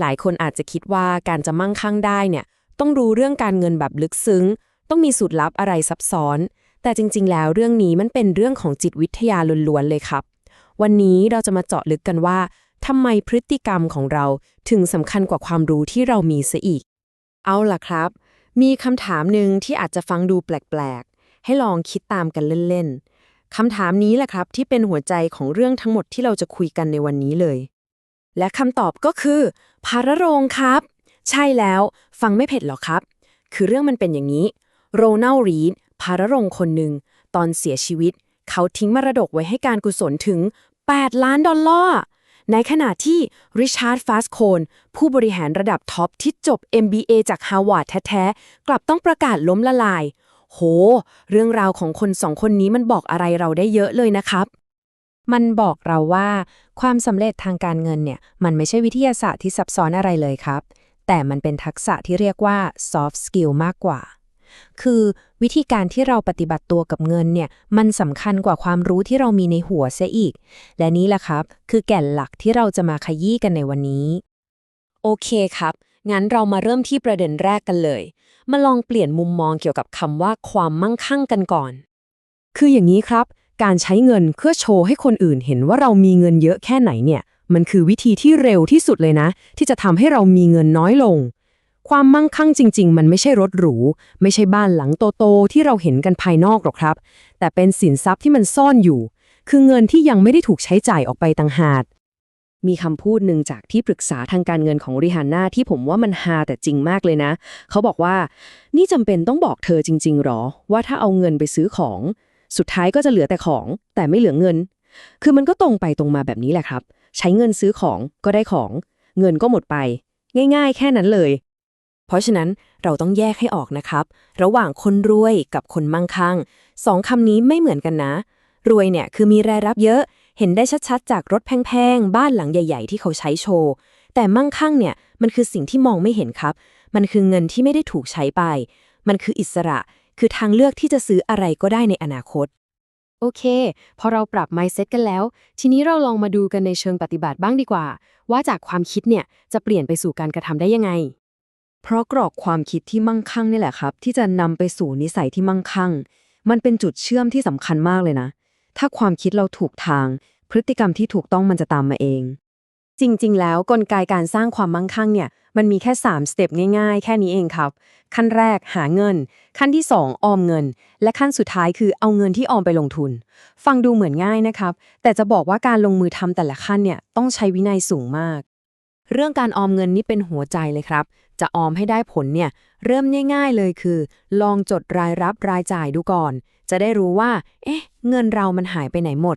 หลายคนอาจจะคิดว่าการจะมั่งคั่งได้เนี่ยต้องรู้เรื่องการเงินแบบลึกซึ้ง ต้องมีสูตรลับอะไรซับซ้อน แต่จริง ๆ แล้วเรื่องนี้มันเป็นเรื่องของจิตวิทยาล้วนๆเลยครับ วันนี้เราจะมาเจาะลึกกันว่าทำไมพฤติกรรมของเราถึงสำคัญกว่าความรู้ที่เรามีซะอีก เอาล่ะครับ มีคำถามหนึ่งที่อาจจะฟังดูแปลกๆ ให้ลองคิดตามกันเล่นๆคำถามนี้แหละครับที่เป็นหัวใจของเรื่องทั้งหมดที่เราจะคุยกันในวันนี้เลย และคำตอบก็คือภาระโรงครับ ใช่แล้วฟังไม่เผ็ดหรอกครับ คือเรื่องมันเป็นอย่างนี้ โรนัลรีดภาระโรงคนหนึ่ง ตอนเสียชีวิต เขาทิ้งมรดกไว้ให้การกุศลถึง 8 ล้านดอลลาร์ในขณะที่ริชาร์ดฟาสโคนผู้บริหารระดับท็อปที่จบ MBA จากฮาวาดแท้ๆ กลับต้องประกาศล้มละลาย โห เรื่องราวของคนสองคนนี้มันบอกอะไรเราได้เยอะเลยนะครับ มันบอกเราว่าความสำเร็จทางการเงินเนี่ย มันไม่ใช่วิทยาศาสตร์ที่ซับซ้อนอะไรเลยครับ แต่มันเป็นทักษะที่เรียกว่า soft skill มากกว่า คือวิธีการที่เราปฏิบัติตัวกับเงินเนี่ย มันสำคัญกว่าความรู้ที่เรามีในหัวเสียอีก และนี่แหละครับ คือแก่นหลักที่เราจะมาขยี้กันในวันนี้ โอเคครับ งั้นเรามาเริ่มที่ประเด็นแรกกันเลย มาลองเปลี่ยนมุมมองเกี่ยวกับคำว่าความมั่งคั่งกันก่อน คืออย่างนี้ครับ การใช้เงินเพื่อโชว์ให้คนอื่นเห็นว่าเรามีเงินเยอะแค่ไหนเนี่ย มันคือวิธีที่เร็วที่สุดเลยนะ ที่จะทำให้เรามีเงินน้อยลง ความมั่งคั่งจริง ๆ มันไม่ใช่รถหรู ไม่ใช่บ้านหลังโตๆที่เราเห็นกันภายนอกหรอกครับ แต่เป็นสินทรัพย์ที่มันซ่อนอยู่ คือเงินที่ยังไม่ได้ถูกใช้จ่ายออกไปต่างหากมีคำพูดหนึ่งจากที่ปรึกษาทางการเงินของริฮาน่าที่ผมว่ามันฮาแต่จริงมากเลยนะ เขาบอกว่า นี่จำเป็นต้องบอกเธอจริง ๆ หรอ ว่าถ้าเอาเงินไปซื้อของ สุดท้ายก็จะเหลือแต่ของ แต่ไม่เหลือเงิน คือมันก็ตรงไปตรงมาแบบนี้แหละครับ ใช้เงินซื้อของก็ได้ของ เงินก็หมดไป ง่าย ๆ แค่นั้นเลย เพราะฉะนั้นเราต้องแยกให้ออกนะครับ ระหว่างคนรวยกับคนมั่งคั่งสองคำนี้ไม่เหมือนกันนะ รวยเนี่ยคือมีรายรับเยอะ เห็นได้ชัดๆ จากรถแพงๆ บ้านหลังใหญ่ ๆ ที่เขาใช้โชว์ แต่มั่งคั่งเนี่ยมันคือสิ่งที่มองไม่เห็นครับ มันคือเงินที่ไม่ได้ถูกใช้ไป มันคืออิสระ คือทางเลือกที่จะซื้ออะไรก็ได้ในอนาคต โอเค พอเราปรับ mindset กันแล้ว ทีนี้เราลองมาดูกันในเชิงปฏิบัติบ้างดีกว่า ว่าจากความคิดเนี่ยจะเปลี่ยนไปสู่การกระทำได้ยังไง เพราะกรอกความคิดที่มั่งคั่งนี่แหละครับ ที่จะนำไปสู่นิสัยที่มั่งคั่ง มันเป็นจุดเชื่อมที่สำคัญมากเลยนะ ถ้าความคิดเราถูกทาง พฤติกรรมที่ถูกต้องมันจะตามมาเอง จริง ๆ แล้วกลไกการสร้างความมั่งคั่งเนี่ยมันมีแค่ 3 สเต็ปง่ายๆ แค่นี้เองครับ ขั้นแรกหาเงิน ขั้นที่ 2 ออมเงิน และขั้นสุดท้ายคือเอาเงินที่ออมไปลงทุน ฟังดูเหมือนง่ายนะครับ แต่จะบอกว่าการลงมือทำแต่ละขั้นเนี่ยต้องใช้วินัยสูงมาก เรื่องการออมเงินนี่เป็นหัวใจเลยครับ จะออมให้ได้ผลเนี่ยเริ่มง่าย ๆ เลยคือ ลองจดรายรับรายจ่ายดูก่อน จะได้รู้ว่า เอ๊ะ เงินเรามันหายไปไหนหมด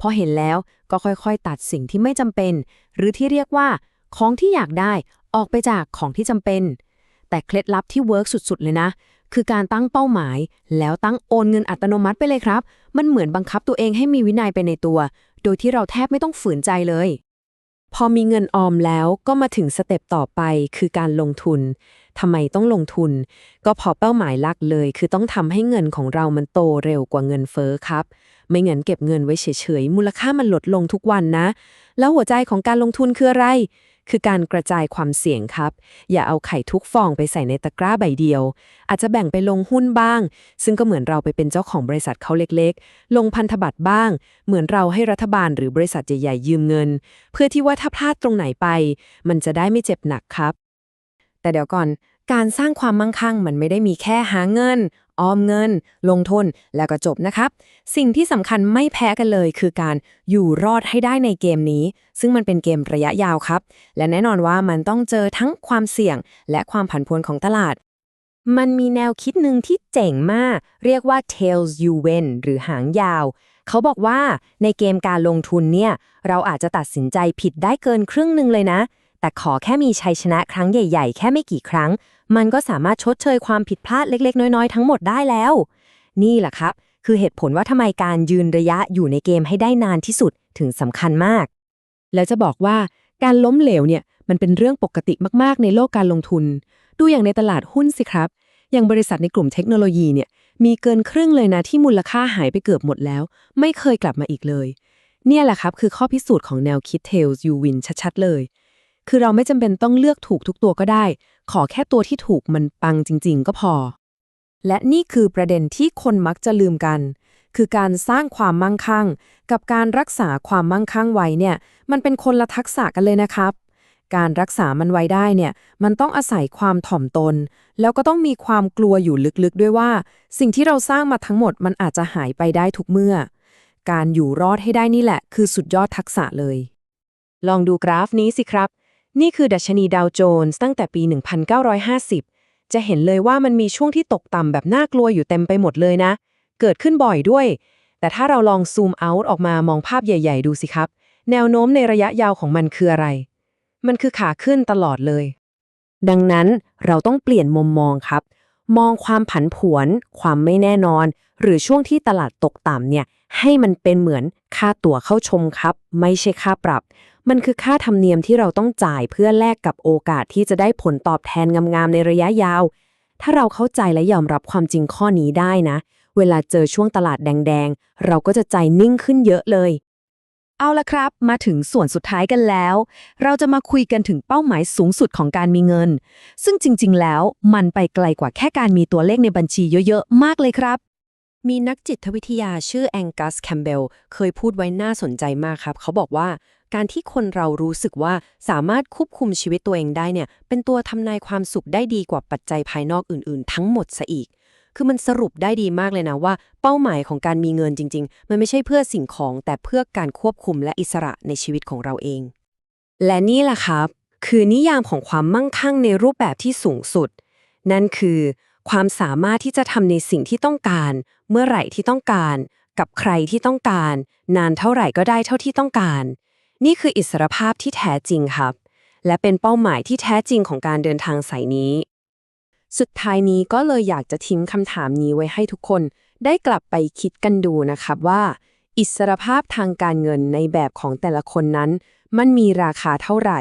พอเห็นแล้วก็ค่อยๆ ตัดสิ่งที่ไม่จำเป็น หรือที่เรียกว่าของที่อยากได้ออกไปจากของที่จำเป็น แต่เคล็ดลับที่เวิร์กสุดๆ เลยนะ คือการตั้งเป้าหมาย แล้วตั้งโอนเงินอัตโนมัติไปเลยครับ มันเหมือนบังคับตัวเองให้มีวินัยไปในตัว โดยที่เราแทบไม่ต้องฝืนใจเลย พอมีเงินออมแล้วก็มาถึงสเต็ปต่อไปคือการลงทุน ทำไมต้องลงทุน ก็เพอเป้าหมายหลักเลย คือต้องทำให้เงินของเรามันโตเร็วกว่าเงินเฟ้อครับ ไม่เงินเก็บเงินไว้เฉยๆ มูลค่ามันลดลงทุกวันนะ แล้วหัวใจของการลงทุนคืออะไร คือการกระจายความเสี่ยงครับ อย่าเอาไข่ทุกฟองไปใส่ในตะกร้าใบเดียว อาจจะแบ่งไปลงหุ้นบ้าง ซึ่งก็เหมือนเราไปเป็นเจ้าของบริษัทเขาเล็กๆ ลงพันธบัตรบ้าง เหมือนเราให้รัฐบาลหรือบริษัทใหญ่ๆยืมเงิน เพื่อที่ว่าถ้าพลาดตรงไหนไป มันจะได้ไม่เจ็บหนักครับ แต่เดี๋ยวก่อน การสร้างความมั่งคั่งมันไม่ได้มีแค่หาเงิน ออมเงิน ลงทุนแล้วก็จบนะครับ สิ่งที่สำคัญไม่แพ้กันเลยคือการอยู่รอดให้ได้ในเกมนี้ ซึ่งมันเป็นเกมระยะยาวครับ และแน่นอนว่ามันต้องเจอทั้งความเสี่ยง และความผันผวนของตลาด มันมีแนวคิดหนึ่งที่เจ๋งมาก เรียกว่า tails you win หรือหางยาว เขาบอกว่าในเกมการลงทุนเนี่ย เราอาจจะตัดสินใจผิดได้เกินครึ่งหนึ่งเลยนะ แต่ขอแค่มีชัยชนะครั้งใหญ่ ๆ แค่ไม่กี่ครั้ง มันก็สามารถชดเชยความผิดพลาดเล็ก ๆ น้อย ๆ ทั้งหมดได้แล้ว นี่แหละครับ คือเหตุผลว่าทำไมการยืนระยะอยู่ในเกมให้ได้นานที่สุดถึงสำคัญมาก แล้วจะบอกว่าการล้มเหลวเนี่ยมันเป็นเรื่องปกติมากๆ ในโลกการลงทุน ดูอย่างในตลาดหุ้นสิครับ อย่างบริษัทในกลุ่มเทคโนโลยีเนี่ยมีเกินครึ่งเลยนะที่มูลค่าหายไปเกือบหมดแล้ว ไม่เคยกลับมาอีกเลย เนี่ยแหละครับคือข้อพิสูจน์ของแนวคิด Tails You Win ชัดๆเลย คือเราไม่จำเป็นต้องเลือกถูกทุกตัวก็ได้ ขอแค่ตัวที่ถูกมันปังจริง ๆ ก็พอ และนี่คือประเด็นที่คนมักจะลืมกัน คือการสร้างความมั่งคั่ง กับการรักษาความมั่งคั่งไว้เนี่ย มันเป็นคนละทักษะกันเลยนะครับ การรักษามันไว้ได้เนี่ย มันต้องอาศัยความถ่อมตน แล้วก็ต้องมีความกลัวอยู่ลึกๆด้วยว่า สิ่งที่เราสร้างมาทั้งหมดมันอาจจะหายไปได้ทุกเมื่อ การอยู่รอดให้ได้นี่แหละ คือสุดยอดทักษะเลย ลองดูกราฟนี้สิครับ นี่คือดัชนีดาวโจนส์ตั้งแต่ปี 1950 จะเห็นเลยว่ามันมีช่วงที่ตกต่ำแบบน่ากลัวอยู่เต็มไปหมดเลยนะ เกิดขึ้นบ่อยด้วย แต่ถ้าเราลองซูมเอาท์ออกมามองภาพใหญ่ ๆ ดูสิครับ แนวโน้มในระยะยาวของมันคืออะไร มันคือขาขึ้นตลอดเลย ดังนั้นเราต้องเปลี่ยนมุมมองครับ มองความผันผวน ความไม่แน่นอน หรือช่วงที่ตลาดตกต่ำเนี่ยให้มันเป็นเหมือนค่าตั๋วเข้าชมครับ ไม่ใช่ค่าปรับ มันคือค่าธรรมเนียมที่เราต้องจ่ายเพื่อแลกกับโอกาสที่จะได้ผลตอบแทนงามๆในระยะยาว ถ้าเราเข้าใจและยอมรับความจริงข้อนี้ได้นะ เวลาเจอช่วงตลาดแดงๆ เราก็จะใจนิ่งขึ้นเยอะเลย เอาละครับ มาถึงส่วนสุดท้ายกันแล้ว เราจะมาคุยกันถึงเป้าหมายสูงสุดของการมีเงิน ซึ่งจริง ๆ แล้วมันไปไกลกว่าแค่การมีตัวเลขในบัญชีเยอะๆ มากเลยครับ มีนักจิตวิทยาชื่อแองกัสแคมเบลเคยพูดไว้น่าสนใจมากครับ เขาบอกว่าการที่คนเรารู้สึกว่าสามารถควบคุมชีวิตตัวเองได้เนี่ย เป็นตัวทำนายความสุขได้ดีกว่าปัจจัยภายนอกอื่น ๆ ทั้งหมดซะอีก คือมันสรุปได้ดีมากเลยนะว่า เป้าหมายของการมีเงินจริง ๆ มันไม่ใช่เพื่อสิ่งของแต่เพื่อการควบคุมและอิสระในชีวิตของเราเอง และนี่แหละครับ คือนิยามของความมั่งคั่งในรูปแบบที่สูงสุด นั่นคือ ความสามารถที่จะทำในสิ่งที่ต้องการ เมื่อไหร่ที่ต้องการ กับใครที่ต้องการ นานเท่าไหร่ก็ได้เท่าที่ต้องการ นี่คืออิสรภาพที่แท้จริงครับ และเป็นเป้าหมายที่แท้จริงของการเดินทางสายนี้ สุดท้ายนี้ก็เลยอยากจะทิ้งคำถามนี้ไว้ให้ทุกคน ได้กลับไปคิดกันดูนะครับว่า อิสรภาพทางการเงินในแบบของแต่ละคนนั้น มันมีราคาเท่าไหร่